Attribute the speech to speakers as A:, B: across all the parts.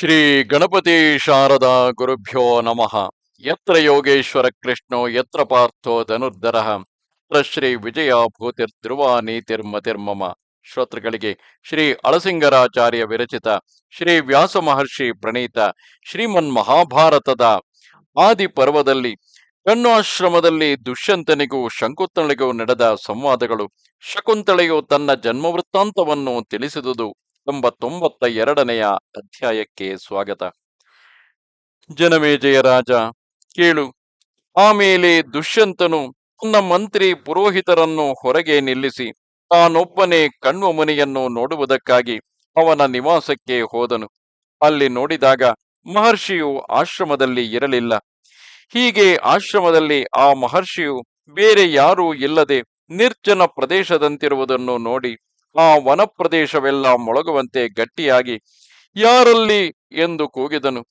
A: ಶ್ರೀ ಗಣಪತಿ ಶಾರದಾ ಗುರುಭ್ಯೋ ನಮಃ. ಯತ್ರ ಯೋಗೇಶ್ವರ ಕೃಷ್ಣೋ, ಯತ್ರ ಪಾರ್ಥೋ ಧನುರ್ಧರ. ಯತ್ರ ಶ್ರೀ ವಿಜಯ ಭೂತಿರ್ಧ್ರುವ ಶ್ರೋತೃಗಳಿಗೆ ಶ್ರೀ ಅಳಸಿಂಗರಾಚಾರ್ಯ ವಿರಚಿತ, ಶ್ರೀ ವ್ಯಾಸ ಮಹರ್ಷಿ ಪ್ರಣೀತ, ಶ್ರೀಮನ್ ಮಹಾಭಾರತದ ಆದಿ ಪರ್ವದಲ್ಲಿ ಕಣ್ಣಾಶ್ರಮದಲ್ಲಿ ದುಷ್ಯಂತನಿಗೂ ಶಂಕುತ್ತಳಿಗೂ ನಡೆದ ಸಂವಾದಗಳು ಶಕುಂತಳೆಯು ತನ್ನ ಜನ್ಮವೃತ್ತಾಂತವನ್ನು ತಿಳಿಸಿದುದು. ಎಂಬ ತೊಂಬತ್ತ ಎರಡನೆಯ ಅಧ್ಯಾಯಕ್ಕೆ ಸ್ವಾಗತ. ಜನಮೇಜಯ ರಾಜ, ಕೇಳು. ಆಮೇಲೆ ದುಷ್ಯಂತನು ತನ್ನ ಮಂತ್ರಿ ಪುರೋಹಿತರನ್ನು ಹೊರಗೆ ನಿಲ್ಲಿಸಿ, ತಾನೊಬ್ಬನೇ ಕಣ್ವ ಮುನಿಯನ್ನು ನೋಡುವುದಕ್ಕಾಗಿ ಅವನ ನಿವಾಸಕ್ಕೆ ಹೋದನು. ಅಲ್ಲಿ ನೋಡಿದಾಗ ಮಹರ್ಷಿಯು ಆಶ್ರಮದಲ್ಲಿ ಇರಲಿಲ್ಲ. ಹೀಗೆ ಆಶ್ರಮದಲ್ಲಿ ಆ ಮಹರ್ಷಿಯು ಬೇರೆ ಯಾರೂ ಇಲ್ಲದೆ ನಿರ್ಜನ ಪ್ರದೇಶದಂತಿರುವುದನ್ನು ನೋಡಿ ಆ ವನ ಪ್ರದೇಶವೆಲ್ಲ ಮೊಳಗುವಂತೆ ಗಟ್ಟಿಯಾಗಿ ಯಾರಲ್ಲಿ ಎಂದು ಕೂಗಿದನು.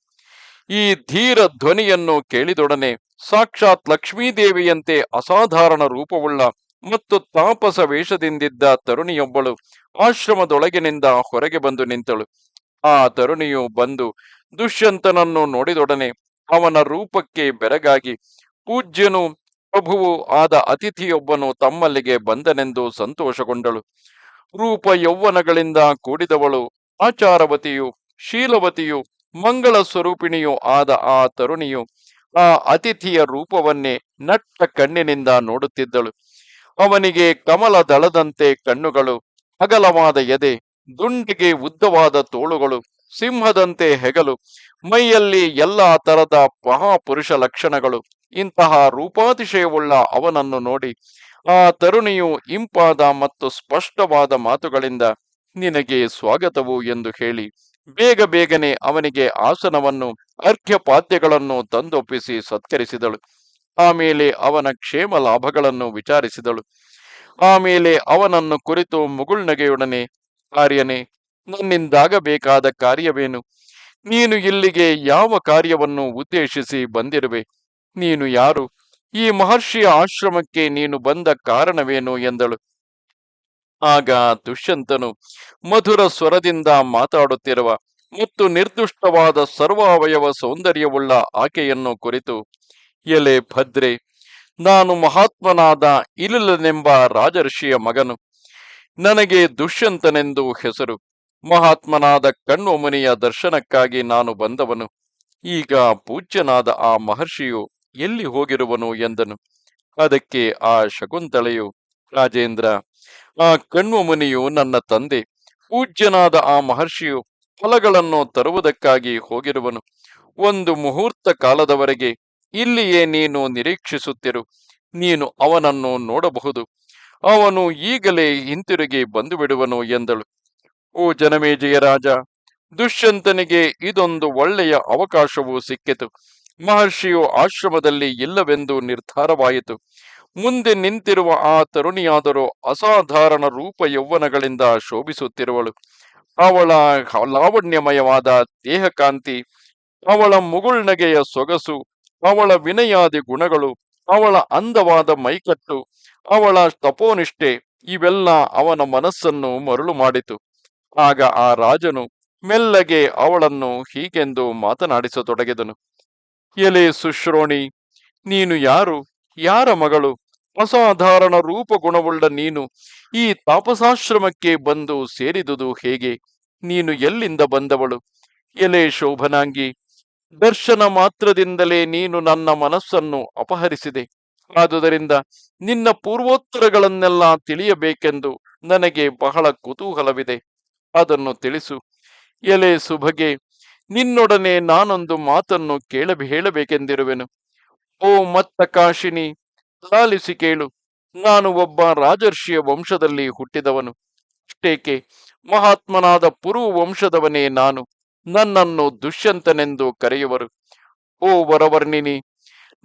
A: ಈ ಧೀರ ಧ್ವನಿಯನ್ನು ಕೇಳಿದೊಡನೆ ಸಾಕ್ಷಾತ್ ಲಕ್ಷ್ಮೀದೇವಿಯಂತೆ ಅಸಾಧಾರಣ ರೂಪವುಳ್ಳ ಮತ್ತು ತಾಪಸ ವೇಷದಿಂದಿದ್ದ ತರುಣಿಯೊಬ್ಬಳು ಆಶ್ರಮದೊಳಗಿನಿಂದ ಹೊರಗೆ ಬಂದು ನಿಂತಳು. ಆ ತರುಣಿಯು ಬಂದು ದುಷ್ಯಂತನನ್ನು ನೋಡಿದೊಡನೆ ಅವನ ರೂಪಕ್ಕೆ ಬೆರಗಾಗಿ ಪೂಜ್ಯನು ಪ್ರಭುವು ಆದ ಅತಿಥಿಯೊಬ್ಬನು ತಮ್ಮಲ್ಲಿಗೆ ಬಂದನೆಂದು ಸಂತೋಷಗೊಂಡಳು. ರೂಪ ಯೌವನಗಳಿಂದ ಕೂಡಿದವಳು. ಆಚಾರವತಿಯು, ಶೀಲವತಿಯು, ಮಂಗಳ ಸ್ವರೂಪಿಣಿಯೂ ಆದ ಆ ತರುಣಿಯು ಆ ಅತಿಥಿಯ ರೂಪವನ್ನೇ ನಟ್ಟ ಕಣ್ಣಿನಿಂದ ನೋಡುತ್ತಿದ್ದಳು. ಅವನಿಗೆ ಕಮಲ ದಳದಂತೆ ಕಣ್ಣುಗಳು ಅಗಲವಾದ ಎದೆ, ದುಂಡಿಗೆ ಉದ್ದವಾದ ತೋಳುಗಳು, ಸಿಂಹದಂತೆ ಹೆಗಲು, ಮೈಯಲ್ಲಿ ಎಲ್ಲಾ ತರದ ಮಹಾಪುರುಷ ಲಕ್ಷಣಗಳು, ಇಂತಹ ರೂಪಾತಿಶಯವುಳ್ಳ ಅವನನ್ನು ನೋಡಿ ಆ ತರುಣಿಯು ಇಂಪಾದ ಮತ್ತು ಸ್ಪಷ್ಟವಾದ ಮಾತುಗಳಿಂದ, ನಿನಗೆ ಸ್ವಾಗತವು ಎಂದು ಹೇಳಿ, ಬೇಗ ಬೇಗನೆ ಅವನಿಗೆ ಆಸನವನ್ನು, ಅರ್ಘ್ಯಪಾದ್ಯಗಳನ್ನು ತಂದೊಪ್ಪಿಸಿ ಸತ್ಕರಿಸಿದಳು. ಆಮೇಲೆ ಅವನ ಕ್ಷೇಮ ಲಾಭಗಳನ್ನು ವಿಚಾರಿಸಿದಳು. ಆಮೇಲೆ ಅವನನ್ನು ಕುರಿತು ಮುಗುಳ್ನಗೆಯೊಡನೆ ಕಾರ್ಯನೇ ನನ್ನಿಂದಾಗಬೇಕಾದ ಕಾರ್ಯವೇನು? ನೀನು ಇಲ್ಲಿಗೆ ಯಾವ ಕಾರ್ಯವನ್ನು ಉದ್ದೇಶಿಸಿ ಬಂದಿರುವೆ? ನೀನು ಯಾರು? ಈ ಮಹರ್ಷಿಯ ಆಶ್ರಮಕ್ಕೆ ನೀನು ಬಂದ ಕಾರಣವೇನು ಎಂದಳು. ಆಗ ದುಷ್ಯಂತನು ಮಧುರ ಸ್ವರದಿಂದ ಮಾತಾಡುತ್ತಿರುವ ಮತ್ತು ನಿರ್ದುಷ್ಟವಾದ ಸರ್ವಾವಯವ ಸೌಂದರ್ಯವುಳ್ಳ ಆಕೆಯನ್ನು ಕುರಿತು, ಎಲೆ ಭದ್ರೆ, ನಾನು ಮಹಾತ್ಮನಾದ ಇಲಿಲನೆಂಬ ರಾಜರ್ಷಿಯ ಮಗನು, ನನಗೆ ದುಷ್ಯಂತನೆಂದು ಹೆಸರು, ಮಹಾತ್ಮನಾದ ಕಣ್ಣು ಮುನಿಯ ದರ್ಶನಕ್ಕಾಗಿ ನಾನು ಬಂದವನು. ಈಗ ಪೂಜ್ಯನಾದ ಆ ಮಹರ್ಷಿಯು ಎಲ್ಲಿ ಹೋಗಿರುವನು ಎಂದನು. ಅದಕ್ಕೆ ಆ ಶಕುಂತಳೆಯು ರಾಜೇಂದ್ರ, ಆ ಕಣ್ವ ಮುನಿಯು ನನ್ನ ತಂದೆ, ಪೂಜ್ಯನಾದ ಆ ಮಹರ್ಷಿಯು ಫಲಗಳನ್ನು ತರುವುದಕ್ಕಾಗಿ ಹೋಗಿರುವನು. ಒಂದು ಮುಹೂರ್ತ ಕಾಲದವರೆಗೆ ಇಲ್ಲಿಯೇ ನೀನು ನಿರೀಕ್ಷಿಸುತ್ತಿರು. ನೀನು ಅವನನ್ನು ನೋಡಬಹುದು. ಅವನು ಈಗಲೇ ಹಿಂತಿರುಗಿ ಬಂದು ಬಿಡುವನು ಎಂದಳು. ಓ ಜನಮೇಜಯ ರಾಜ, ದುಷ್ಯಂತನಿಗೆ ಇದೊಂದು ಒಳ್ಳೆಯ ಅವಕಾಶವೂ ಸಿಕ್ಕಿತು. ಮಹರ್ಷಿಯು ಆಶ್ರಮದಲ್ಲಿ ಇಲ್ಲವೆಂದು ನಿರ್ಧಾರವಾಯಿತು. ಮುಂದೆ ನಿಂತಿರುವ ಆ ತರುಣಿಯಾದರೂ ಅಸಾಧಾರಣ ರೂಪ ಯೌವನಗಳಿಂದ ಶೋಭಿಸುತ್ತಿರುವಳು. ಅವಳ ಲಾವಣ್ಯಮಯವಾದ ದೇಹಕಾಂತಿ, ಅವಳ ಮುಗುಳ್ನಗೆಯ ಸೊಗಸು, ಅವಳ ವಿನಯಾದಿ ಗುಣಗಳು, ಅವಳ ಅಂದವಾದ ಮೈಕಟ್ಟು, ಅವಳ ತಪೋನಿಷ್ಠೆ, ಇವೆಲ್ಲ ಅವನ ಮನಸ್ಸನ್ನು ಮರುಳು ಮಾಡಿತು. ಆಗ ಆ ರಾಜನು ಮೆಲ್ಲಗೆ ಅವಳನ್ನು ಹೀಗೆಂದು ಮಾತನಾಡಿಸತೊಡಗಿದನು. ಎಲೆ ಸುಶ್ರೋಣಿ, ನೀನು ಯಾರು? ಯಾರ ಮಗಳು? ಅಸಾಧಾರಣ ರೂಪಗುಣವುಳ್ಳ ನೀನು. ಈ ತಾಪಸಾಶ್ರಮಕ್ಕೆ ಬಂದು ಸೇರಿದುದು ಹೇಗೆ? ನೀನು ಎಲ್ಲಿಂದ ಬಂದವಳು? ಎಲೆ ಶೋಭನಾಂಗಿ, ದರ್ಶನ ಮಾತ್ರದಿಂದಲೇ ನೀನು ನನ್ನ ಮನಸ್ಸನ್ನು ಅಪಹರಿಸಿದೆ. ಆದುದರಿಂದ ನಿನ್ನ ಪೂರ್ವೋತ್ತರಗಳನ್ನೆಲ್ಲ ತಿಳಿಯಬೇಕೆಂದು ನನಗೆ ಬಹಳ ಕುತೂಹಲವಿದೆ. ಅದನ್ನು ತಿಳಿಸು. ಎಲೆ ಸುಭಗೆ ನಿನ್ನೊಡನೆ ನಾನೊಂದು ಮಾತನ್ನು ಕೇಳ, ಹೇಳಬೇಕೆಂದಿರುವೆನು. ಓ ಮತ್ತ ಕಾಶಿನಿ ಲಾಲಿಸಿ ಕೇಳು. ನಾನು ಒಬ್ಬ ರಾಜರ್ಷಿಯ ವಂಶದಲ್ಲಿ ಹುಟ್ಟಿದವನು. ಅಷ್ಟೇಕೆ, ಮಹಾತ್ಮನಾದ ಪುರು ವಂಶದವನೇ ನಾನು. ನನ್ನನ್ನು ದುಷ್ಯಂತನೆಂದು ಕರೆಯುವರು. ಓ ವರವರ್ಣಿನಿ,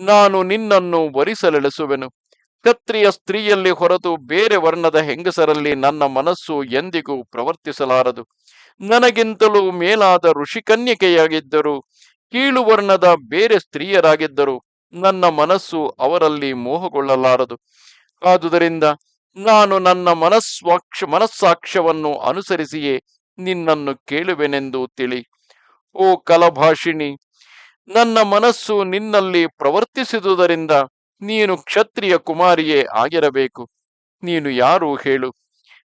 A: ನಾನು ನಿನ್ನನ್ನು ವರಿಸಲೆಳೆಸುವೆನು. ಕ್ಷತ್ರಿಯ ಸ್ತ್ರೀಯಲ್ಲಿ ಹೊರತು ಬೇರೆ ವರ್ಣದ ಹೆಂಗಸರಲ್ಲಿ ನನ್ನ ಮನಸ್ಸು ಎಂದಿಗೂ ಪ್ರವರ್ತಿಸಲಾರದು. ನನಗಿಂತಲೂ ಮೇಲಾದ ಋಷಿಕನ್ಯಕೆಯಾಗಿದ್ದರು ಕೀಳು ವರ್ಣದ ಬೇರೆ ಸ್ತ್ರೀಯರಾಗಿದ್ದರು. ನನ್ನ ಮನಸ್ಸು ಅವರಲ್ಲಿ ಮೋಹಗೊಳ್ಳಲಾರದು. ಆದುದರಿಂದ ನಾನು ನನ್ನ ಮನಸ್ವಾಕ್ಷ ಮನಸ್ಸಾಕ್ಷ್ಯವನ್ನು ಅನುಸರಿಸಿಯೇ ನಿನ್ನನ್ನು ಕೇಳುವೆನೆಂದು ತಿಳಿ. ಓ ಕಲಭಾಷಿಣಿ, ನನ್ನ ಮನಸ್ಸು ನಿನ್ನಲ್ಲಿ ಪ್ರವರ್ತಿಸಿದುದರಿಂದ ನೀನು ಕ್ಷತ್ರಿಯ ಕುಮಾರಿಯೇ ಆಗಿರಬೇಕು. ನೀನು ಯಾರು ಹೇಳು.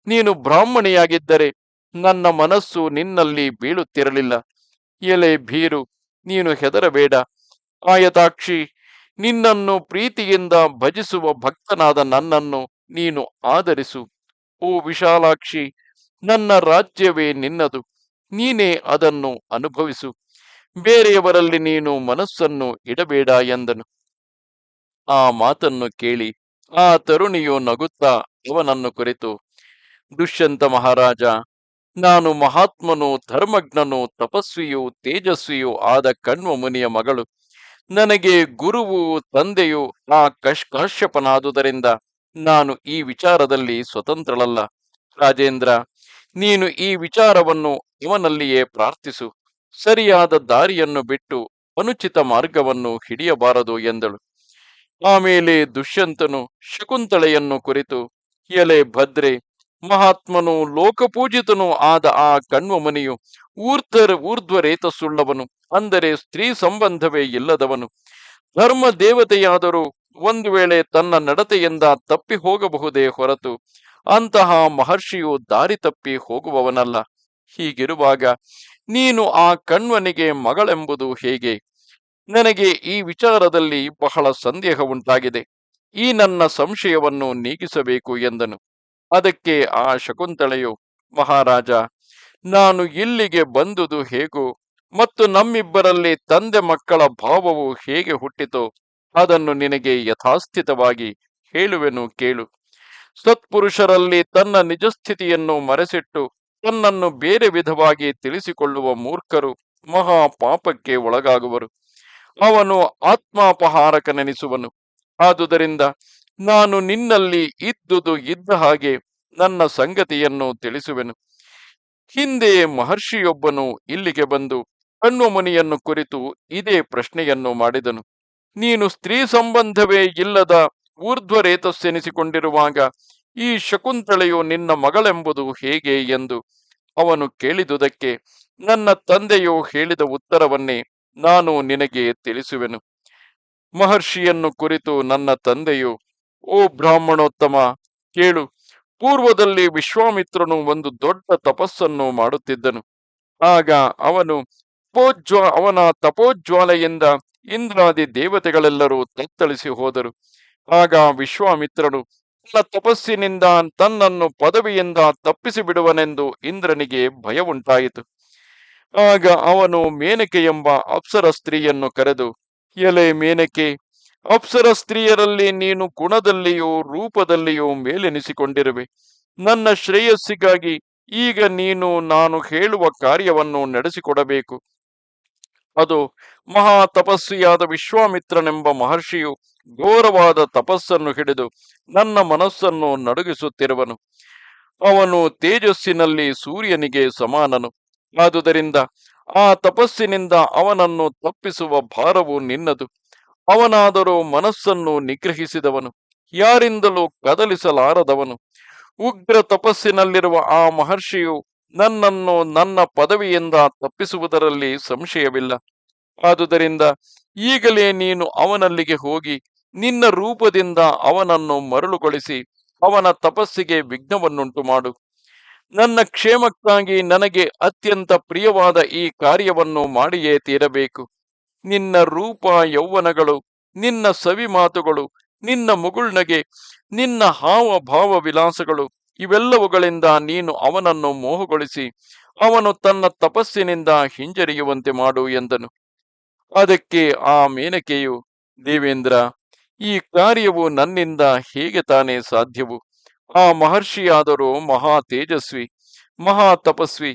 A: ನೀನು ಬ್ರಾಹ್ಮಣಿಯಾಗಿದ್ದರೆ ನನ್ನ ಮನಸ್ಸು ನಿನ್ನಲ್ಲಿ ಬೀಳುತ್ತಿರಲಿಲ್ಲ. ಎಲೆ ಭೀರು, ನೀನು ಹೆದರಬೇಡ. ಆಯತಾಕ್ಷಿ, ನಿನ್ನನ್ನು ಪ್ರೀತಿಯಿಂದ ಭಜಿಸುವ ಭಕ್ತನಾದ ನನ್ನನ್ನು ನೀನು ಆದರಿಸು ಓ ವಿಶಾಲಾಕ್ಷಿ, ನನ್ನ ರಾಜ್ಯವೇ ನಿನ್ನದು. ನೀನೇ ಅದನ್ನು ಅನುಭವಿಸು. ಬೇರೆಯವರಲ್ಲಿ ನೀನು ಮನಸ್ಸನ್ನು ಇಡಬೇಡ ಎಂದನು. ಆ ಮಾತನ್ನು ಕೇಳಿ ಆ ತರುಣಿಯು ನಗುತ್ತಾ ಅವನನ್ನು ಕುರಿತು, ದುಷ್ಯಂತ ಮಹಾರಾಜ ನಾನು ಮಹಾತ್ಮನು, ಧರ್ಮಜ್ಞನು, ತಪಸ್ವಿಯು, ತೇಜಸ್ವಿಯೂ ಆದ ಕಣ್ವ ಮುನಿಯ ಮಗಳು. ನನಗೆ ಗುರುವು ತಂದೆಯು ಆ ಕಶ್, ಕಾಶ್ಯಪನಾದುದರಿಂದ ನಾನು ಈ ವಿಚಾರದಲ್ಲಿ ಸ್ವತಂತ್ರಳಲ್ಲ. ರಾಜೇಂದ್ರ, ನೀನು ಈ ವಿಚಾರವನ್ನು ಇವನಲ್ಲಿಯೇ ಪ್ರಾರ್ಥಿಸು. ಸರಿಯಾದ ದಾರಿಯನ್ನು ಬಿಟ್ಟು ಅನುಚಿತ ಮಾರ್ಗವನ್ನು ಹಿಡಿಯಬಾರದು ಎಂದಳು. ಆಮೇಲೆ ದುಷ್ಯಂತನು ಶಕುಂತಳೆಯನ್ನು ಕುರಿತು, ಎಲೆ ಭದ್ರೆ ಮಹಾತ್ಮನು ಲೋಕಪೂಜಿತನು ಆದ ಆ ಕಣ್ವಮನಿಯು ಊರ್ಧರ್ ಊರ್ಧ್ವರೇತಸ್ಸುಳ್ಳವನು, ಅಂದರೆ ಸ್ತ್ರೀ ಸಂಬಂಧವೇ ಇಲ್ಲದವನು. ಧರ್ಮ ದೇವತೆಯಾದರೂ ಒಂದು ವೇಳೆ ತನ್ನ ನಡತೆಯಿಂದ ತಪ್ಪಿ ಹೋಗಬಹುದೇ ಹೊರತು ಅಂತಹ ಮಹರ್ಷಿಯು ದಾರಿ ತಪ್ಪಿ ಹೋಗುವವನಲ್ಲ. ಹೀಗಿರುವಾಗ ನೀನು ಆ ಕಣ್ವನಿಗೆ ಮಗಳೆಂಬುದು ಹೇಗೆ? ನನಗೆ ಈ ವಿಚಾರದಲ್ಲಿ ಬಹಳ ಸಂದೇಹ ಉಂಟಾಗಿದೆ ಈ ನನ್ನ ಸಂಶಯವನ್ನು ನೀಗಿಸಬೇಕು ಎಂದನು. ಅದಕ್ಕೆ ಆ ಶಕುಂತಳೆಯು ಮಹಾರಾಜ, ನಾನು ಇಲ್ಲಿಗೆ ಬಂದುದು ಹೇಗೋ? ಮತ್ತು ನಮ್ಮಿಬ್ಬರಲ್ಲಿ ತಂದೆ ಮಕ್ಕಳ ಭಾವವು ಹೇಗೆ ಹುಟ್ಟಿತೋ? ಅದನ್ನು ನಿನಗೆ ಯಥಾಸ್ಥಿತವಾಗಿ ಹೇಳುವೆನು ಕೇಳು. ಸತ್ಪುರುಷರಲ್ಲಿ ತನ್ನ ನಿಜಸ್ಥಿತಿಯನ್ನು ಮರೆಸಿಟ್ಟು, ತನ್ನನ್ನು ಬೇರೆ ವಿಧವಾಗಿ ತಿಳಿಸಿಕೊಳ್ಳುವ ಮೂರ್ಖರು ಮಹಾ ಪಾಪಕ್ಕೆ ಒಳಗಾಗುವರು. ಅವನು ಆತ್ಮಾಪಹಾರಕನೆನಿಸುವನು. ಆದುದರಿಂದ ನಾನು ನಿನ್ನಲ್ಲಿ ಇದ್ದುದು ಇದ್ದ ಹಾಗೆ ನನ್ನ ಸಂಗತಿಯನ್ನು ತಿಳಿಸುವೆನು. ಹಿಂದೆ ಮಹರ್ಷಿಯೊಬ್ಬನು ಇಲ್ಲಿಗೆ ಬಂದು ಕಣ್ವಮುನಿಯನ್ನು ಕುರಿತು ಇದೇ ಪ್ರಶ್ನೆಯನ್ನು ಮಾಡಿದನು. ನೀನು ಸ್ತ್ರೀ ಸಂಬಂಧವೇ ಇಲ್ಲದ ಊರ್ಧ್ವರೇತಸ್ಸೆನಿಸಿಕೊಂಡಿರುವಾಗ ಈ ಶಕುಂತಳೆಯು ನಿನ್ನ ಮಗಳೆಂಬುದು ಹೇಗೆ ಎಂದು ಅವನು ಕೇಳಿದುದಕ್ಕೆ ನನ್ನ ತಂದೆಯು ಹೇಳಿದ ಉತ್ತರವನ್ನೇ ನಾನು ನಿನಗೆ ತಿಳಿಸುವೆನು. ಮಹರ್ಷಿಯನ್ನು ಕುರಿತು ನನ್ನ ತಂದೆಯು ಓ ಬ್ರಾಹ್ಮಣೋತ್ತಮ, ಕೇಳು. ಪೂರ್ವದಲ್ಲಿ ವಿಶ್ವಾಮಿತ್ರನು ಒಂದು ದೊಡ್ಡ ತಪಸ್ಸನ್ನು ಮಾಡುತ್ತಿದ್ದನು. ಆಗ ಅವನು ಪೋಜ್ವ ಅವನ ತಪೋಜ್ವಾಲೆಯಿಂದ ಇಂದ್ರಾದಿ ದೇವತೆಗಳೆಲ್ಲರೂ ತತ್ತಳಿಸಿ ಹೋದರು. ಆಗ ವಿಶ್ವಾಮಿತ್ರನು, ತನ್ನ ತಪಸ್ಸಿನಿಂದ ತನ್ನನ್ನು ಪದವಿಯಿಂದ ತಪ್ಪಿಸಿ ಬಿಡುವನೆಂದು ಇಂದ್ರನಿಗೆ ಭಯವುಂಟಾಯಿತು. ಆಗ ಅವನು ಮೇನಕೆ ಎಂಬ ಅಪ್ಸರ ಸ್ತ್ರೀಯನ್ನು ಕರೆದು, ಎಲೆ ಮೇನಕೆ ಅಪ್ಸರ ಸ್ತ್ರೀಯರಲ್ಲಿ ನೀನು ಗುಣದಲ್ಲಿಯೋ ರೂಪದಲ್ಲಿಯೋ ಮೇಲೆನಿಸಿಕೊಂಡಿರುವೆ. ನನ್ನ ಶ್ರೇಯಸ್ಸಿಗಾಗಿ ಈಗ ನೀನು ನಾನು ಹೇಳುವ ಕಾರ್ಯವನ್ನು ನಡೆಸಿಕೊಡಬೇಕು. ಅದು ಮಹಾ ತಪಸ್ವಿಯಾದ ವಿಶ್ವಾಮಿತ್ರನೆಂಬ ಮಹರ್ಷಿಯು ಘೋರವಾದ ತಪಸ್ಸನ್ನು ಹಿಡಿದು ನನ್ನ ಮನಸ್ಸನ್ನು ನಡುಗಿಸುತ್ತಿರುವನು. ಅವನು ತೇಜಸ್ಸಿನಲ್ಲಿ ಸೂರ್ಯನಿಗೆ ಸಮಾನನು. ಆದುದರಿಂದ ಆ ತಪಸ್ಸಿನಿಂದ ಅವನನ್ನು ತಪ್ಪಿಸುವ ಭಾರವು ನಿನ್ನದು. ಅವನಾದರೂ ಮನಸ್ಸನ್ನು ನಿಗ್ರಹಿಸಿದವನು, ಯಾರಿಂದಲೂ ಕದಲಿಸಲಾರದವನು. ಉಗ್ರ ತಪಸ್ಸಿನಲ್ಲಿರುವ ಆ ಮಹರ್ಷಿಯು ನನ್ನನ್ನು ನನ್ನ ಪದವಿಯಿಂದ ತಪ್ಪಿಸುವುದರಲ್ಲಿ ಸಂಶಯವಿಲ್ಲ. ಆದುದರಿಂದ ಈಗಲೇ ನೀನು ಅವನಲ್ಲಿಗೆ ಹೋಗಿ ನಿನ್ನ ರೂಪದಿಂದ ಅವನನ್ನು ಮರಳುಗೊಳಿಸಿ ಅವನ ತಪಸ್ಸಿಗೆ ವಿಘ್ನವನ್ನುಂಟು ಮಾಡು ನನ್ನ ಕ್ಷೇಮಕ್ಕಾಗಿ ನನಗೆ ಅತ್ಯಂತ ಪ್ರಿಯವಾದ ಈ ಕಾರ್ಯವನ್ನು ಮಾಡಿಯೇ ತೀರಬೇಕು. ನಿನ್ನ ರೂಪ ಯೌವನಗಳು, ನಿನ್ನ ಸವಿ ಮಾತುಗಳು, ನಿನ್ನ ಮುಗುಳ್ನಗೆ ನಿನ್ನ ಹಾವ ಭಾವ ವಿಲಾಸಗಳು, ಇವೆಲ್ಲವುಗಳಿಂದ ನೀನು ಅವನನ್ನು ಮೋಹಗೊಳಿಸಿ, ಅವನು ತನ್ನ ತಪಸ್ಸಿನಿಂದ ಹಿಂಜರಿಯುವಂತೆ ಮಾಡು ಎಂದನು. ಅದಕ್ಕೆ ಆ ಮೇನಕೆಯು, ದೇವೇಂದ್ರ, ಈ ಕಾರ್ಯವು ನನ್ನಿಂದ ಹೇಗೆ ತಾನೇ ಸಾಧ್ಯವು? ಆ ಮಹರ್ಷಿಯಾದರೂ ಮಹಾ ತೇಜಸ್ವಿ, ಮಹಾ ತಪಸ್ವಿ,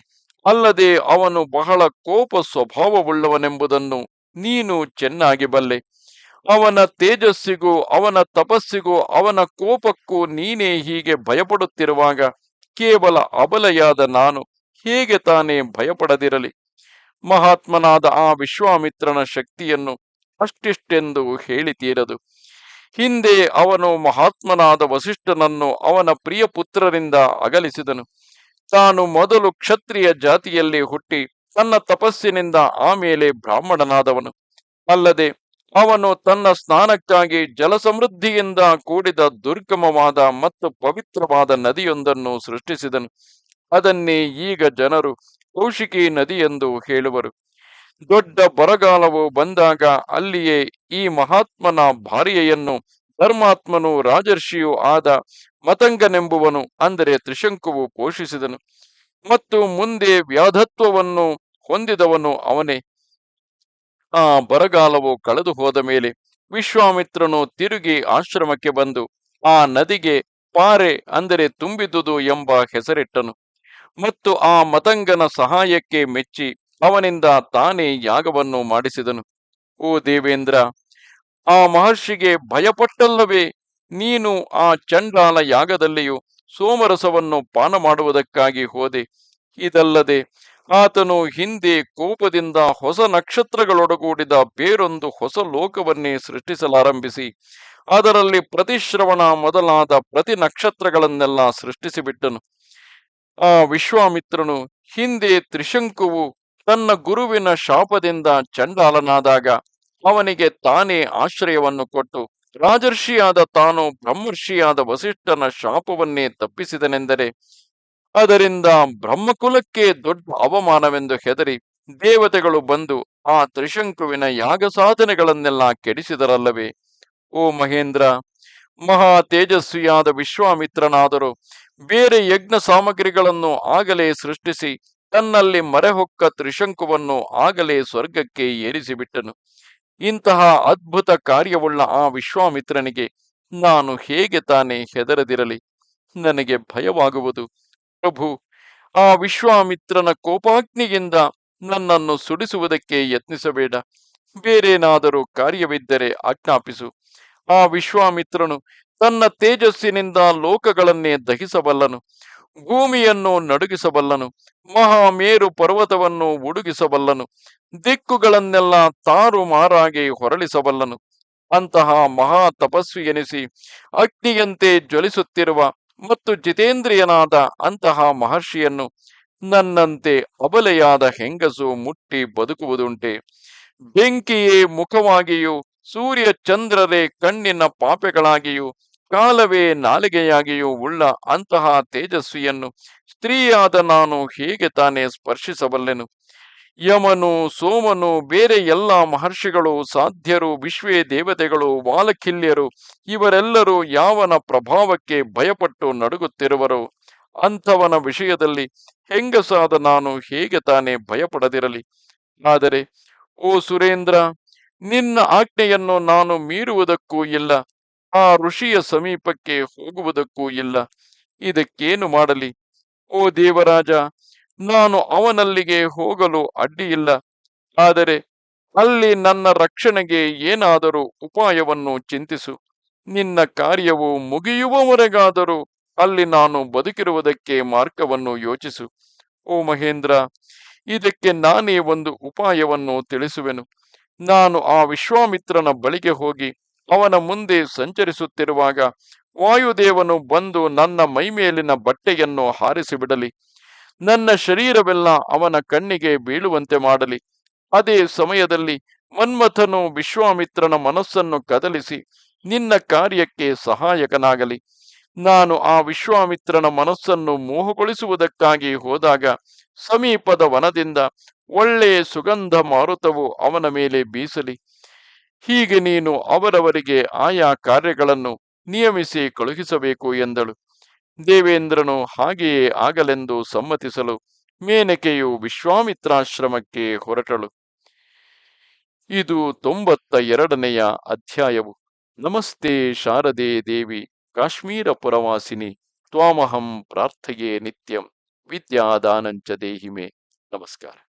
A: ಅಲ್ಲದೆ ಅವನು ಬಹಳ ಕೋಪ ಸ್ವಭಾವವುಳ್ಳವನೆಂಬುದನ್ನು ನೀನು ಚೆನ್ನಾಗಿ ಬಲ್ಲೆ. ಅವನ ತೇಜಸ್ಸಿಗೂ, ಅವನ ತಪಸ್ಸಿಗೂ, ಅವನ ಕೋಪಕ್ಕೂ ನೀನೇ ಹೀಗೆ ಭಯಪಡುತ್ತಿರುವಾಗ ಕೇವಲ ಅಬಲೆಯಾದ ನಾನು ಹೇಗೆ ತಾನೇ ಭಯಪಡದಿರಲಿ? ಮಹಾತ್ಮನಾದ ಆ ವಿಶ್ವಾಮಿತ್ರನ ಶಕ್ತಿಯನ್ನು ಅಷ್ಟಿಷ್ಟೆಂದು ಹೇಳಿ ತೀರದು ಹಿಂದೆ ಅವನು ಮಹಾತ್ಮನಾದ ವಸಿಷ್ಠನನ್ನು ಅವನ ಪ್ರಿಯ ಪುತ್ರರಿಂದ ಅಗಲಿಸಿದನು. ತಾನು ಮೊದಲು ಕ್ಷತ್ರಿಯ ಜಾತಿಯಲ್ಲಿ ಹುಟ್ಟಿ ತನ್ನ ತಪಸ್ಸಿನಿಂದ ಆಮೇಲೆ ಬ್ರಾಹ್ಮಣನಾದವನು. ಅಲ್ಲದೆ ಅವನು ತನ್ನ ಸ್ನಾನಕ್ಕಾಗಿ ಜಲ ಸಮೃದ್ಧಿಯಿಂದ ಕೂಡಿದ ದುರ್ಗಮವಾದ ಮತ್ತು ಪವಿತ್ರವಾದ ನದಿಯೊಂದನ್ನು ಸೃಷ್ಟಿಸಿದನು. ಅದನ್ನೇ ಈಗ ಜನರು ಕೌಶಿಕಿ ನದಿ ಎಂದು ಹೇಳುವರು. ದೊಡ್ಡ ಬರಗಾಲವು ಬಂದಾಗ ಅಲ್ಲಿಯೇ ಈ ಮಹಾತ್ಮನ ಭಾರ್ಯೆಯನ್ನು ಧರ್ಮಾತ್ಮನು ರಾಜರ್ಷಿಯೂ ಆದ ಮತಂಗನೆಂಬುವನು, ಅಂದರೆ ತ್ರಿಶಂಕುವು ಪೋಷಿಸಿದನು. ಮತ್ತು ಮುಂದೆ ವ್ಯಾಧತ್ವವನ್ನು ಹೊಂದಿದವನು ಅವನೇ. ಆ ಬರಗಾಲವು ಕಳೆದು ಹೋದ ಮೇಲೆ ವಿಶ್ವಾಮಿತ್ರನು ತಿರುಗಿ ಆಶ್ರಮಕ್ಕೆ ಬಂದು, ಆ ನದಿಗೆ ಪಾರೆ ಅಂದರೆ ತುಂಬಿದುದು ಎಂಬ ಹೆಸರಿಟ್ಟನು. ಮತ್ತು ಆ ಮತಂಗನ ಸಹಾಯಕ್ಕೆ ಮೆಚ್ಚಿ ಅವನಿಂದ ತಾನೇ ಯಾಗವನ್ನು ಮಾಡಿಸಿದನು. ಓ ದೇವೇಂದ್ರ, ಆ ಮಹರ್ಷಿಗೆ ಭಯಪಟ್ಟಲ್ಲವೇ? ನೀನು ಆ ಚಂಡಾಲ ಯಾಗದಲ್ಲಿಯೂ ಸೋಮರಸವನ್ನು ಪಾನ ಮಾಡುವುದಕ್ಕಾಗಿ ಹೋದೆ. ಇದಲ್ಲದೆ ಆತನು ಹಿಂದೆ ಕೋಪದಿಂದ ಹೊಸ ನಕ್ಷತ್ರಗಳೊಡಗೂಡಿದ ಬೇರೊಂದು ಹೊಸ ಲೋಕವನ್ನೇ ಸೃಷ್ಟಿಸಲಾರಂಭಿಸಿ, ಅದರಲ್ಲಿ ಪ್ರತಿಶ್ರವಣ ಮೊದಲಾದ ಪ್ರತಿ ನಕ್ಷತ್ರಗಳನ್ನೆಲ್ಲ ಸೃಷ್ಟಿಸಿಬಿಟ್ಟನು. ಆ ವಿಶ್ವಾಮಿತ್ರನು ಹಿಂದೆ ತ್ರಿಶಂಕುವು ತನ್ನ ಗುರುವಿನ ಶಾಪದಿಂದ ಚಂಡಾಲನಾದಾಗ ಅವನಿಗೆ ತಾನೇ ಆಶ್ರಯವನ್ನು ಕೊಟ್ಟು ರಾಜರ್ಷಿಯಾದ ತಾನು ಬ್ರಹ್ಮರ್ಷಿಯಾದ ವಸಿಷ್ಠನ ಶಾಪವನ್ನೇ ತಪ್ಪಿಸಿದನೆಂದರೆ ಅದರಿಂದ ಬ್ರಹ್ಮಕುಲಕ್ಕೆ ದೊಡ್ಡ ಅವಮಾನವೆಂದು ಹೆದರಿ ದೇವತೆಗಳು ಬಂದು ಆ ತ್ರಿಶಂಕುವಿನ ಯಾಗ ಸಾಧನೆಗಳನ್ನೆಲ್ಲ ಕೆಡಿಸಿದರಲ್ಲವೇ? ಓ ಮಹೇಂದ್ರ, ಮಹಾ ತೇಜಸ್ವಿಯಾದ ವಿಶ್ವಾಮಿತ್ರನಾದರೂ ಬೇರೆ ಯಜ್ಞ ಸಾಮಗ್ರಿಗಳನ್ನು ಆಗಲೇ ಸೃಷ್ಟಿಸಿ ತನ್ನಲ್ಲಿ ಮರೆಹೊಕ್ಕ ತ್ರಿಶಂಕುವನ್ನು ಆಗಲೇ ಸ್ವರ್ಗಕ್ಕೆ ಏರಿಸಿಬಿಟ್ಟನು. ಇಂತಹ ಅದ್ಭುತ ಕಾರ್ಯವುಳ್ಳ ಆ ವಿಶ್ವಾಮಿತ್ರನಿಗೆ ನಾನು ಹೇಗೆ ತಾನೇ ಹೆದರದಿರಲಿ? ನನಗೆ ಭಯವಾಗುವುದು. ಪ್ರಭು, ಆ ವಿಶ್ವಾಮಿತ್ರನ ಕೋಪಾಗ್ನಿಯಿಂದ ನನ್ನನ್ನು ಸುಡಿಸುವುದಕ್ಕೆ ಯತ್ನಿಸಬೇಡ. ಬೇರೇನಾದರೂ ಕಾರ್ಯವಿದ್ದರೆ ಆಜ್ಞಾಪಿಸು. ಆ ವಿಶ್ವಾಮಿತ್ರನು ತನ್ನ ತೇಜಸ್ಸಿನಿಂದ ಲೋಕಗಳನ್ನೇ ದಹಿಸಬಲ್ಲನು. ಭೂಮಿಯನ್ನು ನಡುಗಿಸಬಲ್ಲನು. ಮಹಾಮೇರು ಪರ್ವತವನ್ನು ಉಡುಗಿಸಬಲ್ಲನು ದಿಕ್ಕುಗಳನ್ನೆಲ್ಲ ತಾರು ಮಾರಾಗಿ ಹೊರಳಿಸಬಲ್ಲನು. ಅಂತಹ ಮಹಾ ತಪಸ್ವಿ ಎನಿಸಿ ಅಗ್ನಿಯಂತೆ ಜ್ವಲಿಸುತ್ತಿರುವ ಮತ್ತು ಜಿತೇಂದ್ರಿಯನಾದ ಅಂತಹ ಮಹರ್ಷಿಯನ್ನು ನನ್ನಂತೆ ಅಬಲೆಯಾದ ಹೆಂಗಸು ಮುಟ್ಟಿ ಬದುಕುವುದುಂಟೆ. ಬೆಂಕಿಯೇ ಮುಖವಾಗಿಯೂ, ಸೂರ್ಯ ಚಂದ್ರರೇ ಕಣ್ಣಿನ ಪಾಪೆಗಳಾಗಿಯೂ, ಕಾಲವೇ ನಾಲಿಗೆಯಾಗಿಯೂ ಉಳ್ಳ ಅಂತಹ ತೇಜಸ್ವಿಯನ್ನು ಸ್ತ್ರೀಯಾದ ನಾನು ಹೇಗೆ ತಾನೇ ಸ್ಪರ್ಶಿಸಬಲ್ಲೆನು? ಯಮನು, ಸೋಮನು, ಬೇರೆ ಎಲ್ಲ ಮಹರ್ಷಿಗಳು, ಸಾಧ್ಯರು, ವಿಶ್ವೇ ದೇವತೆಗಳು ವಾಲಕಿಲ್ಯರು ಇವರೆಲ್ಲರೂ ಯಾವನ ಪ್ರಭಾವಕ್ಕೆ ಭಯಪಟ್ಟು ನಡುಗುತ್ತಿರುವರು. ಅಂಥವನ ವಿಷಯದಲ್ಲಿ ಹೆಂಗಸಾದ ನಾನು ಹೇಗೆ ತಾನೇ ಭಯಪಡದಿರಲಿ? ಆದರೆ, ಓ ಸುರೇಂದ್ರ, ನಿನ್ನ ಆಜ್ಞೆಯನ್ನು ನಾನು ಮೀರುವುದಕ್ಕೂ ಇಲ್ಲ. ಆ ಋಷಿಯ ಸಮೀಪಕ್ಕೆ ಹೋಗುವುದಕ್ಕೂ ಇಲ್ಲ. ಇದಕ್ಕೇನು ಮಾಡಲಿ? ಓ ದೇವರಾಜ ನಾನು ಅವನಲ್ಲಿಗೆ ಹೋಗಲು ಅಡ್ಡಿಯಿಲ್ಲ. ಆದರೆ ಅಲ್ಲಿ ನನ್ನ ರಕ್ಷಣೆಗೆ ಏನಾದರೂ ಉಪಾಯವನ್ನು ಚಿಂತಿಸು. ನಿನ್ನ ಕಾರ್ಯವು ಮುಗಿಯುವವರೆಗಾದರೂ ಅಲ್ಲಿ ನಾನು ಬದುಕಿರುವುದಕ್ಕೆ ಮಾರ್ಗವನ್ನು ಯೋಚಿಸು. ಓ ಮಹೇಂದ್ರ, ಇದಕ್ಕೆ ನಾನೇ ಒಂದು ಉಪಾಯವನ್ನು ತಿಳಿಸುವೆನು. ನಾನು ಆ ವಿಶ್ವಾಮಿತ್ರನ ಬಳಿಗೆ ಹೋಗಿ ಅವನ ಮುಂದೆ ಸಂಚರಿಸುತ್ತಿರುವಾಗ ವಾಯುದೇವನು ಬಂದು ನನ್ನ ಮೈಮೇಲಿನ ಬಟ್ಟೆಯನ್ನು ಹಾರಿಸಿಬಿಡಲಿ. ನನ್ನ ಶರೀರವೆಲ್ಲ ಅವನ ಕಣ್ಣಿಗೆ ಬೀಳುವಂತೆ ಮಾಡಲಿ. ಅದೇ ಸಮಯದಲ್ಲಿ ಮನ್ಮಥನು ವಿಶ್ವಾಮಿತ್ರನ ಮನಸ್ಸನ್ನು ಕದಲಿಸಿ, ನಿನ್ನ ಕಾರ್ಯಕ್ಕೆ ಸಹಾಯಕನಾಗಲಿ. ನಾನು ಆ ವಿಶ್ವಾಮಿತ್ರನ ಮನಸ್ಸನ್ನು ಮೋಹಗೊಳಿಸುವುದಕ್ಕಾಗಿ ಹೋದಾಗ ಸಮೀಪದ ವನದಿಂದ ಒಳ್ಳೆಯ ಸುಗಂಧ ಮಾರುತವು ಅವನ ಮೇಲೆ ಬೀಸಲಿ. ಹೀಗೆ ನೀನು ಅವರವರಿಗೆ ಆಯಾ ಕಾರ್ಯಗಳನ್ನು ನಿಯಮಿಸಿ ಕಳುಹಿಸಬೇಕು ಎಂದಳು. ದೇವೇಂದ್ರನು ಹಾಗೆಯೇ ಆಗಲೆಂದು ಸಮ್ಮತಿಸಲು ಮೇನಕೆಯು ವಿಶ್ವಾಮಿತ್ರಾಶ್ರಮಕ್ಕೆ ಹೊರಟಳು. ಇದು ತೊಂಬತ್ತ ಎರಡನೆಯ ಅಧ್ಯಾಯವು. ನಮಸ್ತೆ ಶಾರದೆ ದೇವಿ, ಕಾಶ್ಮೀರ ಪುರವಾಸಿನಿ, ತ್ವಾಮಹಂ ಪ್ರಾರ್ಥೆಯೇ ನಿತ್ಯಂ, ವಿದ್ಯಾದಾನಂಚ ದೇಹಿಮೆ. ನಮಸ್ಕಾರ.